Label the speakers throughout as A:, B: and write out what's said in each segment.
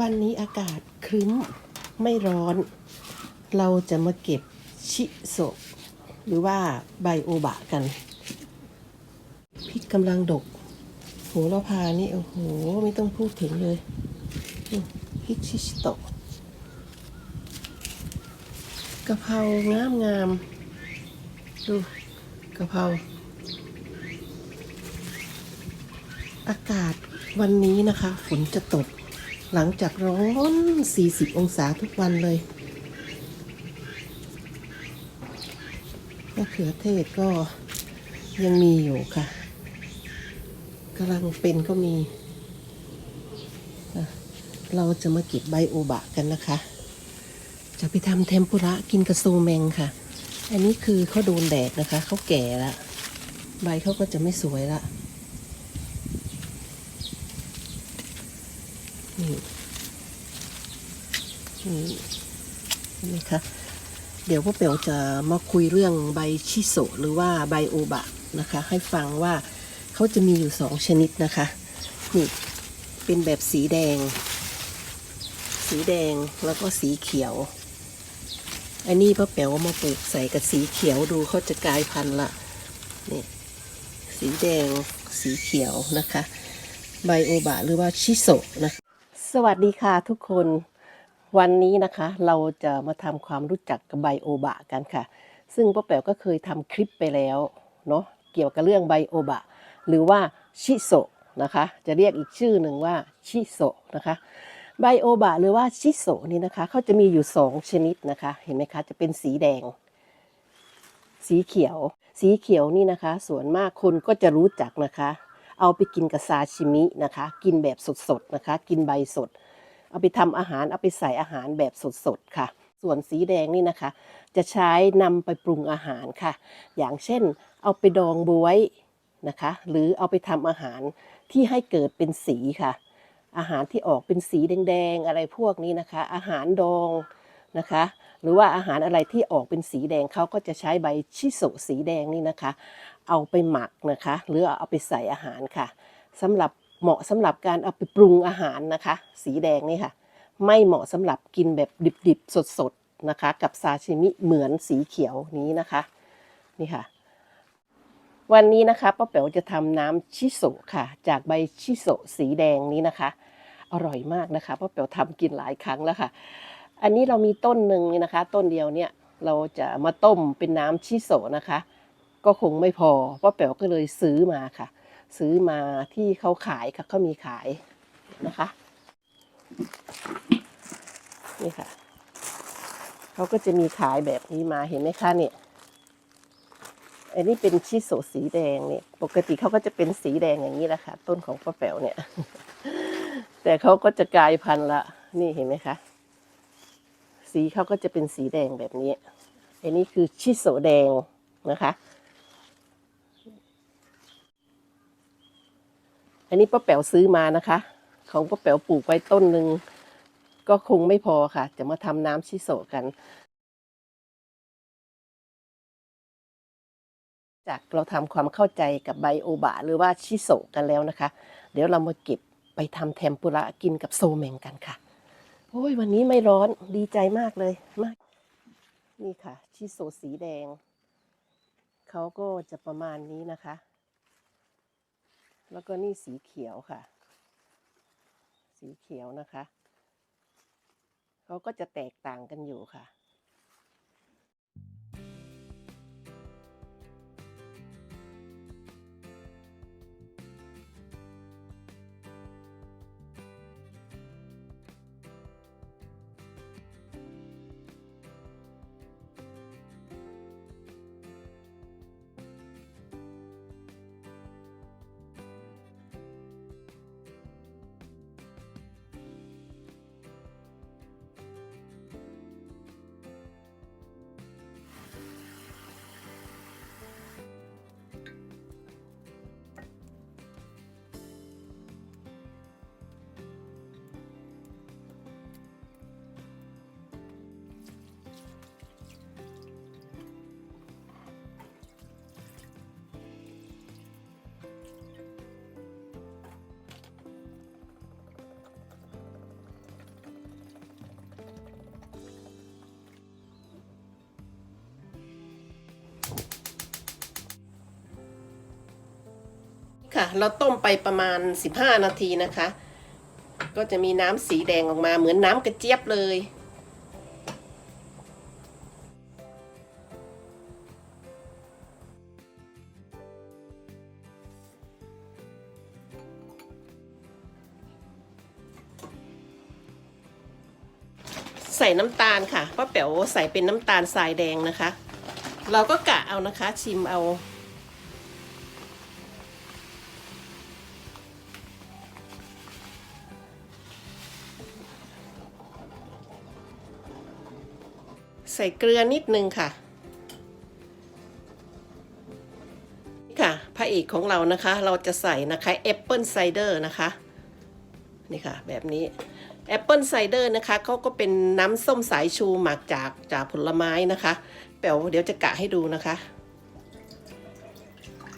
A: วันนี้อากาศครึ้มไม่ร้อน เราจะมาเก็บชิโซะหรือว่าไบโอบะกัน พริกกำลังดก โหระพานี่ โอ้โห ไม่ต้องพูดถึงเลย พริกชิโตะกะเพรางามงามๆดูกะเพราอากาศวันนี้นะคะ ฝนจะตก หลังจากร้อน 40 องศาทุกวันเลยมะเขือเทศก็ยังมีอยู่ค่ะกำลังเป็นก็มี เราจะมาเก็บใบโอบะกันนะคะ จะไปทำเทมปุระกินกับโซเมงค่ะ อันนี้คือเขาโดนแดดนะคะ เขาแก่แล้ว ใบเขาก็จะไม่สวยละ นี่ นี่เห็นไหมคะเดี๋ยวพ่อเป๋วจะมาคุยเรื่องใบชิโซหรือว่าใบโอบะนะคะ ให้ฟังว่าเขาจะมีอยู่สองชนิดนะคะ นี่เป็นแบบสีแดง สีแดงแล้วก็สีเขียว อันนี้พ่อเป๋วมาปลูกใส่กับสีเขียวดูเขาจะกลายพันธุ์ละนี่สีแดงสีเขียวนะคะไบโอบะหรือว่าชิโซนะสวัสดีค่ะทุกคน วันนี้นะคะเราจะมาทำความรู้จักกับไบโอบะกันค่ะ ซึ่งป้าแป๋วก็เคยทำคลิปไปแล้วเนาะเกี่ยวกับเรื่องไบโอบะ หรือว่าชิโซะนะคะ จะเรียกอีกชื่อหนึ่งว่าชิโซะนะคะไบโอบะหรือว่าชิโซะนี่นะคะเขาจะมีอยู่สองชนิดนะคะ เห็นไหมคะจะเป็นสีแดง สีเขียว สีเขียวนี่นะคะ ส่วนมากคนก็จะรู้จักนะคะ เอาไปกินกับซาชิมินะคะ กินแบบสดๆนะคะ กินใบสด เอาไปทำอาหารเอาไปใส่อาหารแบบสดๆค่ะ ส่วนสีแดงนี่นะคะ จะใช้นำไปปรุงอาหารค่ะ อย่างเช่น เอาไปดองบวยนะคะ หรือเอาไปทำอาหารที่ให้เกิดเป็นสีค่ะ อาหารที่ออกเป็นสีแดงๆอะไรพวกนี้นะคะ อาหารดองนะคะ หรือว่าอาหารอะไรที่ออกเป็นสีแดงเขาก็จะใช้ใบชิโซสีแดงนี่นะคะ เอาไปหมักนะคะ หรือเอาไปใส่อาหารค่ะสำหรับ เหมาะสำหรับการเอาไปปรุงอาหารนะคะ สีแดงนี่ค่ะ ไม่เหมาะสำหรับกินแบบดิบๆสดๆนะคะ กับซาชิมิเหมือนสีเขียวนี้นะคะ นี่ค่ะ วันนี้นะคะป้าแป๋วจะทำน้ำชิโซะค่ะ จากใบชิโซะสีแดงนี้นะคะ อร่อยมากนะคะป้าแป๋วทำกินหลายครั้งแล้วค่ะ อันนี้เรามีต้นหนึ่งนะคะ ต้นเดียวเนี่ยเราจะมาต้มเป็นน้ำชิโซะนะคะ ก็คงไม่พอป้าแป๋วก็เลยซื้อมาค่ะ ซื้อมาที่เขาขายค่ะเขามีขายนะคะนี่ค่ะเขาก็จะมีขายแบบนี้มาเห็นไหมคะเนี่ยอันนี้เป็นชิโซสีแดงเนี่ย ปกติเขาก็จะเป็นสีแดงอย่างนี้แหละค่ะ ต้นของป้าแป๋วเนี่ย แต่เขาก็จะกลายพันธุ์ละ นี่เห็นไหมคะ สีเขาก็จะเป็นสีแดงแบบนี้ อันนี้คือชิโซแดงนะคะ อันนี้ป้าแป๋วซื้อมานะคะ ของป้าแป๋วปลูกไว้ต้นหนึ่งก็คงไม่พอค่ะ จะมาทำน้ำชิโซกัน จากเราทำความเข้าใจกับไบโอบะหรือว่าชิโซกันแล้วนะคะ เดี๋ยวเรามาเก็บไปทำเทมปุระกินกับโซเมงกันค่ะ โอ้ยวันนี้ไม่ร้อนดีใจมากเลยมาก นี่ค่ะ ชิโซสีแดง เขาก็จะประมาณนี้นะคะ แล้วก็นี่สีเขียวค่ะ สีเขียวนะคะ เขาก็จะแตกต่างกันอยู่ค่ะ ค่ะ เราต้มไปประมาณ 15 นาทีนะคะ ก็จะมีน้ำสีแดงออกมาเหมือนน้ำกระเจี๊ยบเลย ใส่น้ำตาลค่ะป้าแป๋วใส่เป็นน้ำตาลทรายแดงนะคะ เราก็กะเอานะคะชิมเอา ส่เกลือนิดนึงค่ะนี่ค่ะพระเอกของเรานะคะ เราจะใส่นะคะแอปเปิลไซเดอร์นะคะนี่ค่ะแบบนี้แอปเปิลไซเดอร์นะคะเขาก็เป็นน้ำส้มสายชูหมักจากจากผลไม้นะคะแป๋วเดี๋ยวจะกะให้ดูนะคะ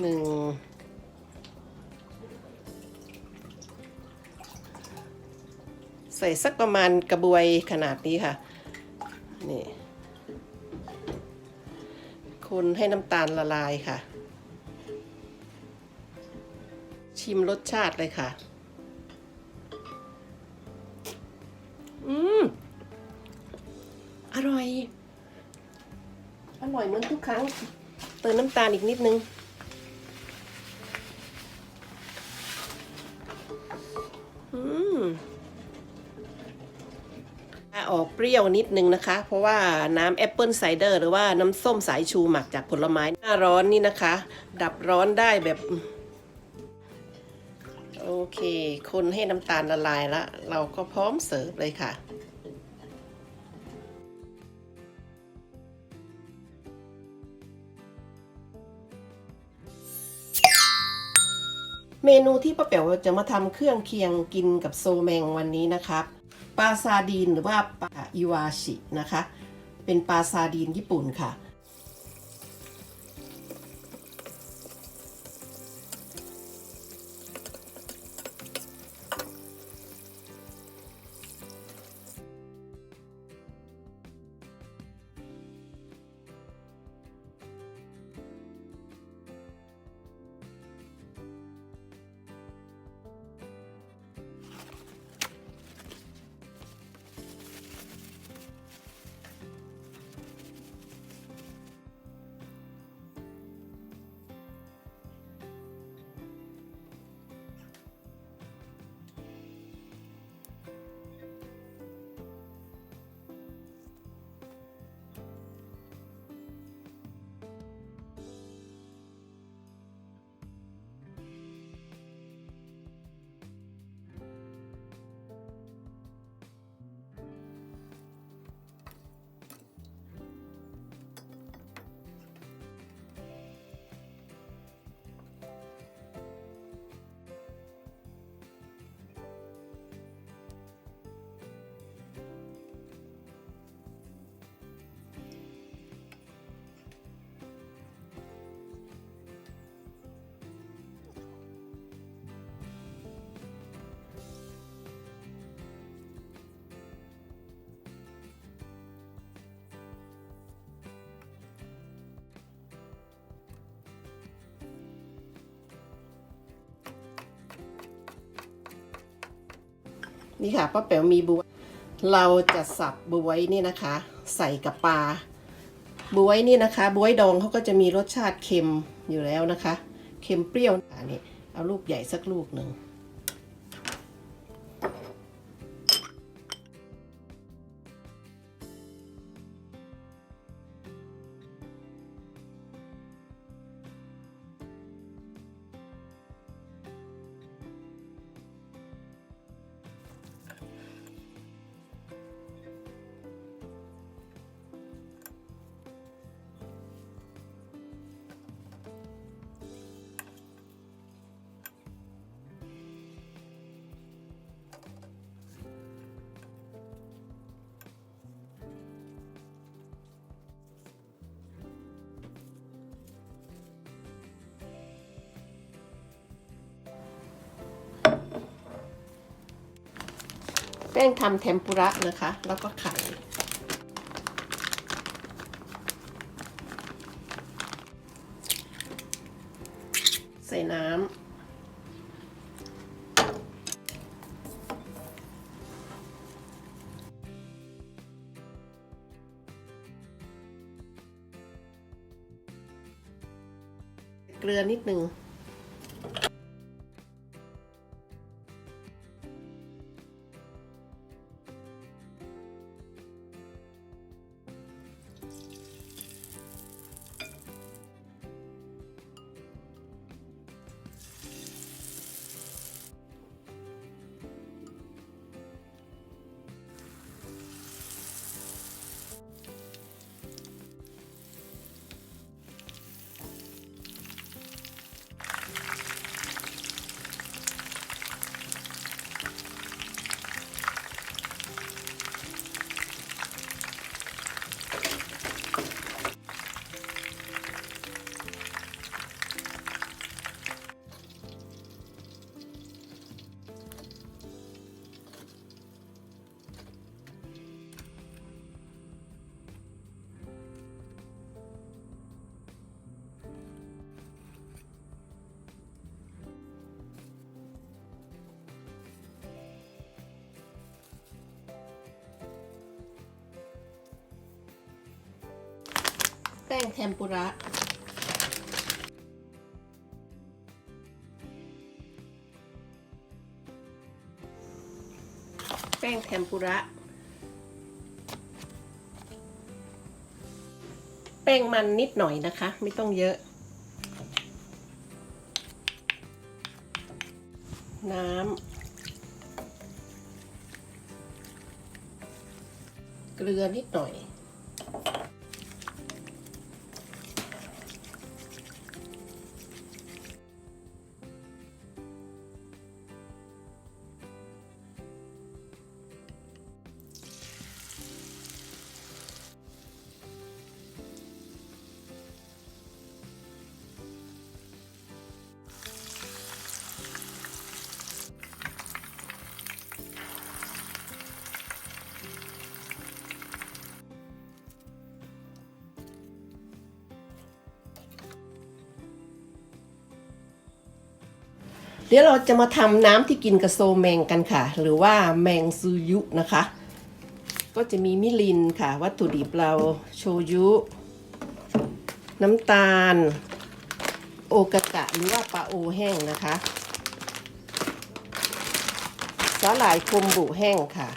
A: หนึ่งใส่สักประมาณกระบวยขนาดนี้ค่ะ นี่ คนให้น้ำตาลละลายค่ะ ชิมรสชาติเลยค่ะ อืม อร่อย อร่อยเหมือนทุกครั้ง เติมน้ำตาลอีกนิดนึง ออกเปรี้ยวนิดนึงนะคะ เพราะว่าน้ำแอปเปิลไซเดอร์หรือว่าน้ำส้มสายชูหมักจากผลไม้หน้าร้อนนี่นะคะ ดับร้อนได้แบบโอเค คนให้น้ำตาลละลายแล้วเราก็พร้อมเสิร์ฟเลยค่ะเมนูที่ป้าแป๋วจะมาทำเครื่องเคียงกินกับโซแมงวันนี้นะครับ ปลาซาดีนหรือว่าปลาอิวาชินะคะ เป็นปลาซาดีนญี่ปุ่นค่ะ นี่ค่ะป้าแป๋วมีบวยเราจะสับบวยนี่นะคะ ใส่กับปลาบวยนี่นะคะบวยดองเขาก็จะมีรสชาติเค็มอยู่แล้วนะคะ เค็มเปรี้ยวอันนี้เอาลูกใหญ่สักลูกหนึ่ง ป้งทำเทมปุระนะคะ แล้วก็ไข่ใส่น้ำเกลือนิดหนึ่ง ป้งเทมปุระแป้งเทมปุระ แป้งมันนิดหน่อยนะคะ ไม่ต้องเยอะ น้ำ เกลือนิดหน่อย เดี๋ยวเราจะมาทำน้ำที่กินกับโซแมงกันค่ะ หรือว่าแมงซูยุนะคะ ก็จะมีมิลินค่ะ วัตถุดิบเราโชยุ น้ำตาล โอกะกะหรือว่าปลาโอแห้งนะคะสาหร่ายคมบุแห้งค่ะ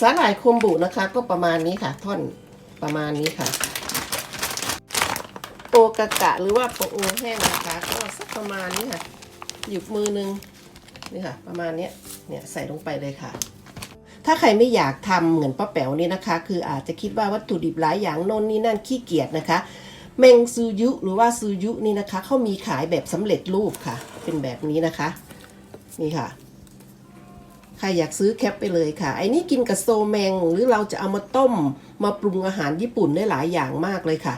A: สาหร่ายคมบุนะคะ ก็ประมาณนี้ค่ะ ท่อนประมาณนี้ค่ะ โอกากะหรือว่าโปโอแห้งนะคะ ก็สักประมาณนี้ค่ะ หยิบมือนึงนี่ค่ะ ประมาณนี้เนี่ยใส่ลงไปเลยค่ะ ถ้าใครไม่อยากทำเหมือนป้าแป๋วนี่นะคะ คืออาจจะคิดว่าวัตถุดิบหลายอย่างโน่นนี่นั่นขี้เกียจนะคะแมงซูยุหรือว่าซูยุนี่นะคะเขามีขายแบบสำเร็จรูปค่ะ เป็นแบบนี้นะคะ นี่ค่ะ ใครอยากซื้อแคปไปเลยค่ะไอ้นี่กินกับโซแมง หรือเราจะเอามาต้ม มาปรุงอาหารญี่ปุ่นได้หลายอย่างมากเลยค่ะ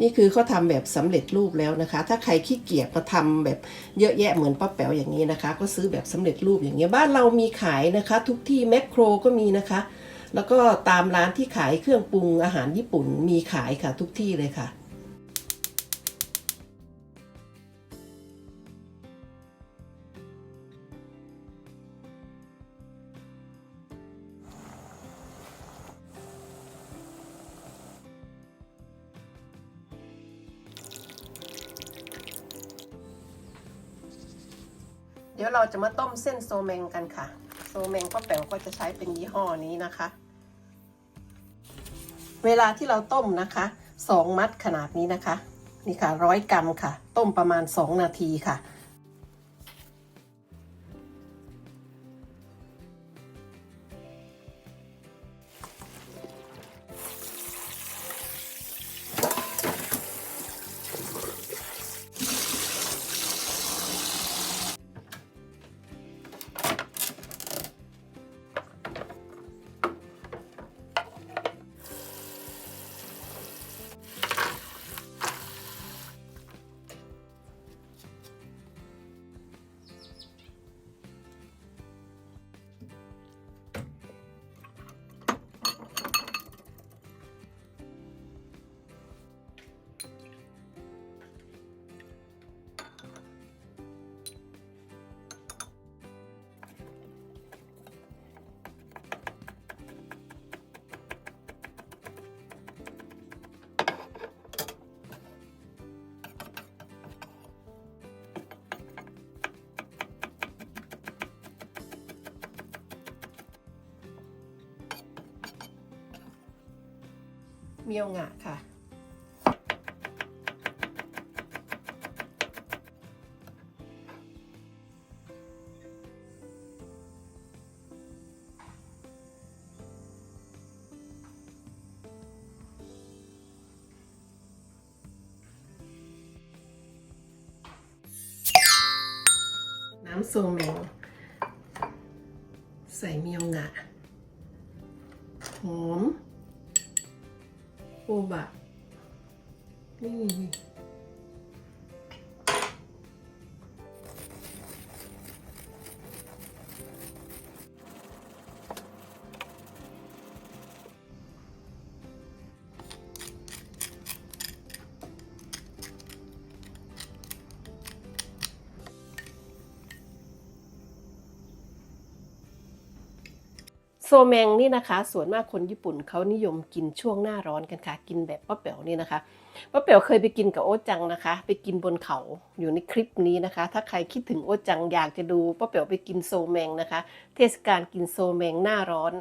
A: นี่คือเขาทำแบบสำเร็จรูปแล้วนะคะ ถ้าใครขี้เกียจมาทำแบบเยอะแยะเหมือนป้าแป๋วอย่างนี้นะคะ ก็ซื้อแบบสำเร็จรูปอย่างเงี้ยบ้านเรามีขายนะคะ ทุกที่แมคโครก็มีนะคะ แล้วก็ตามร้านที่ขายเครื่องปรุงอาหารญี่ปุ่นมีขายค่ะทุกที่เลยค่ะ ดี๋ยวเราจะมาต้มเส้นโซเมงกันค่ะ โซเมงก็แป๋วก็จะใช้เป็นยี่ห้อนี้นะคะ เวลาที่เราต้มนะคะสองมัดขนาดนี้นะคะ นี่ค่ะร้อยกรัมค่ะ ต้มประมาณสองนาทีค่ะ เมียวงะค่ะ น้ำโซเมงใส่เมียวงะหอม โอ แมงนี่นะคะ ส่วนมากคนญี่ปุ่นเขานิยมกินช่วงหน้าร้อนกันค่ะ กินแบบป้าแป๋วนี่นะคะป้าแป๋วเคยไปกินกับโอ๊จังนะคะ ไปกินบนเขาอยู่ในคลิปนี้นะคะ ถ้าใครคิดถึงโอ๊จังอยากจะดูป้าแป๋วไปกินโซแมงนะคะ เทศกาลกินโซแมงหน้าร้อน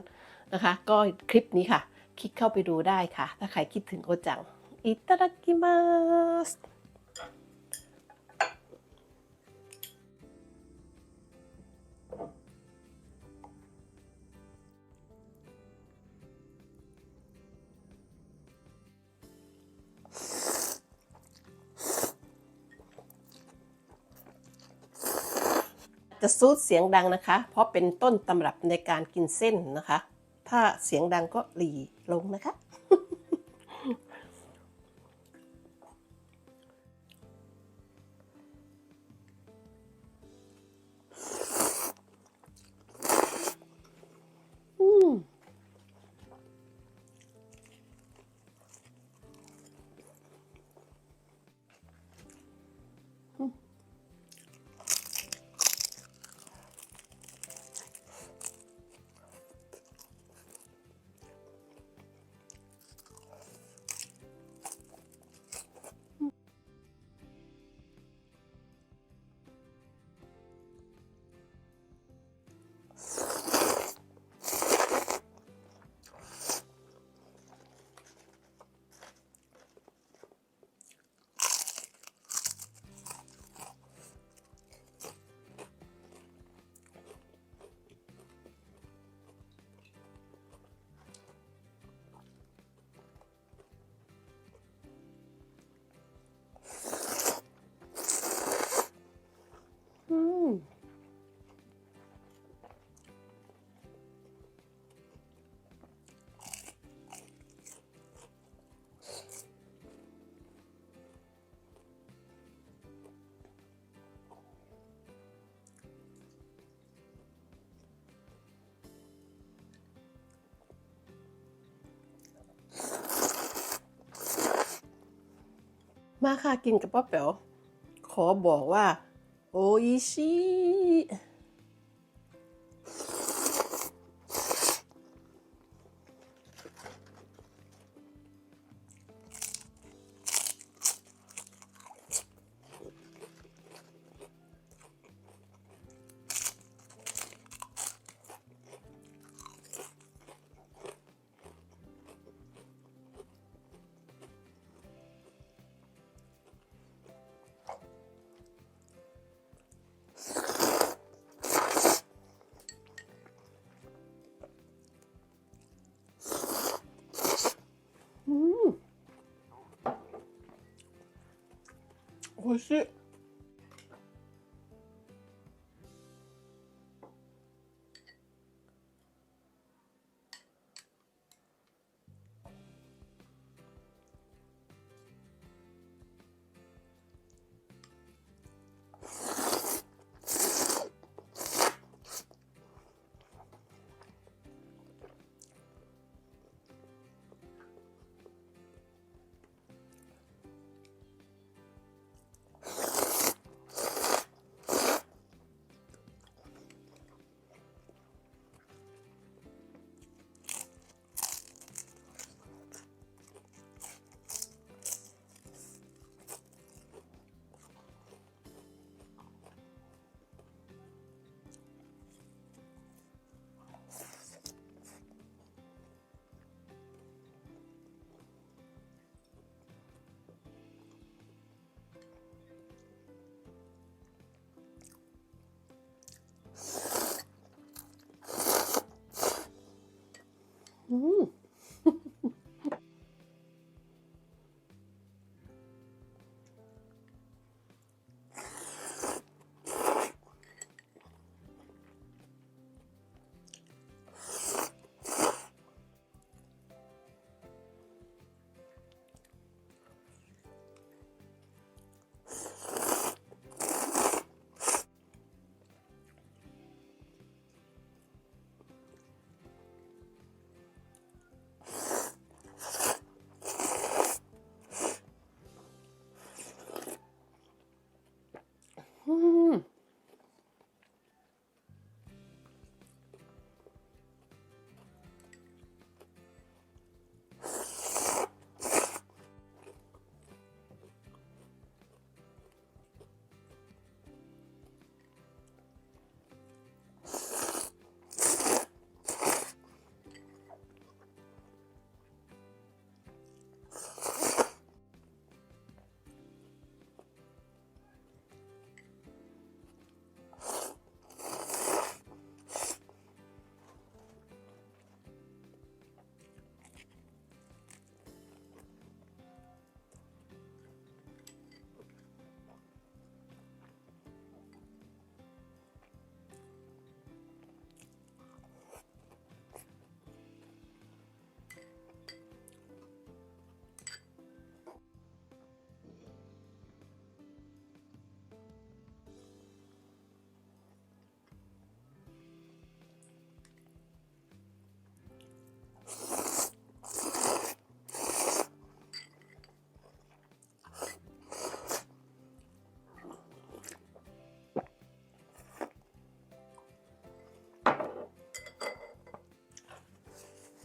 A: นะคะ ก็คลิปนี้ค่ะ คลิกเข้าไปดูได้ค่ะ ถ้าใครคิดถึงโอ๊จังอิตาดากิมัส จะซูดเสียงดังนะคะ เพราะเป็นต้นตำรับในการกินเส้นนะคะ ถ้าเสียงดังก็หลีลงนะคะ มาค่ะกินกับป้าแป๋วขอบอกว่า โออิชิ 美味しい。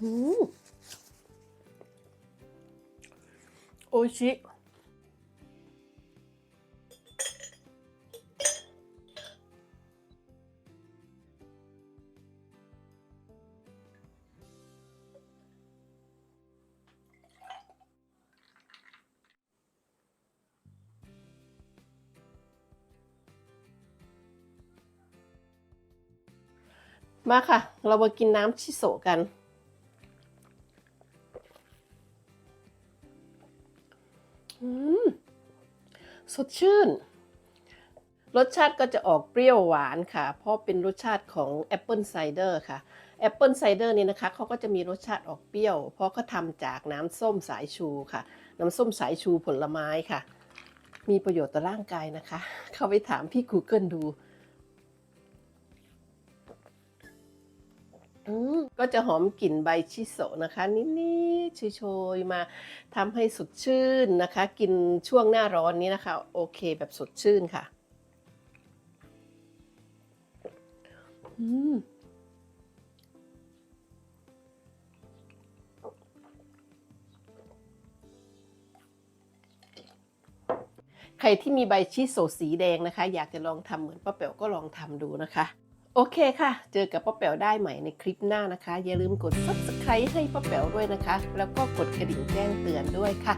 A: โออิชิมาค่ะ เรามากินน้ำชิโซะกัน ดชื่น รสชาติก็จะออกเปรี้ยวหวานค่ะ เพราะเป็นรสชาติของแอปเปิลไซเดอร์ค่ะแอปเปิลไซเดอร์นี่นะคะเขาก็จะมีรสชาติออกเปรี้ยว เพราะเขาทำจากน้ำส้มสายชูค่ะ น้ำส้มสายชูผลไม้ค่ะ มีประโยชน์ต่อร่างกายนะคะ เข้าไปถามพี่ Google ดู ก็จะหอมกลิ่นใบชิโซะนะคะ นิดๆโชยๆมาทำให้สดชื่นนะคะ กินช่วงหน้าร้อนนี้นะคะ โอเคแบบสดชื่นค่ะอืมใครที่มีใบชิโซสีแดงนะคะ อยากจะลองทำเหมือนป้าแป๋วก็ลองทำดูนะคะ โอเคค่ะ เจอกับป้าแป๋วได้ใหม่ในคลิปหน้านะคะ อย่าลืมกด subscribe ให้ป้าแป๋วด้วยนะคะ แล้วก็กดกระดิ่งแจ้งเตือนด้วยค่ะ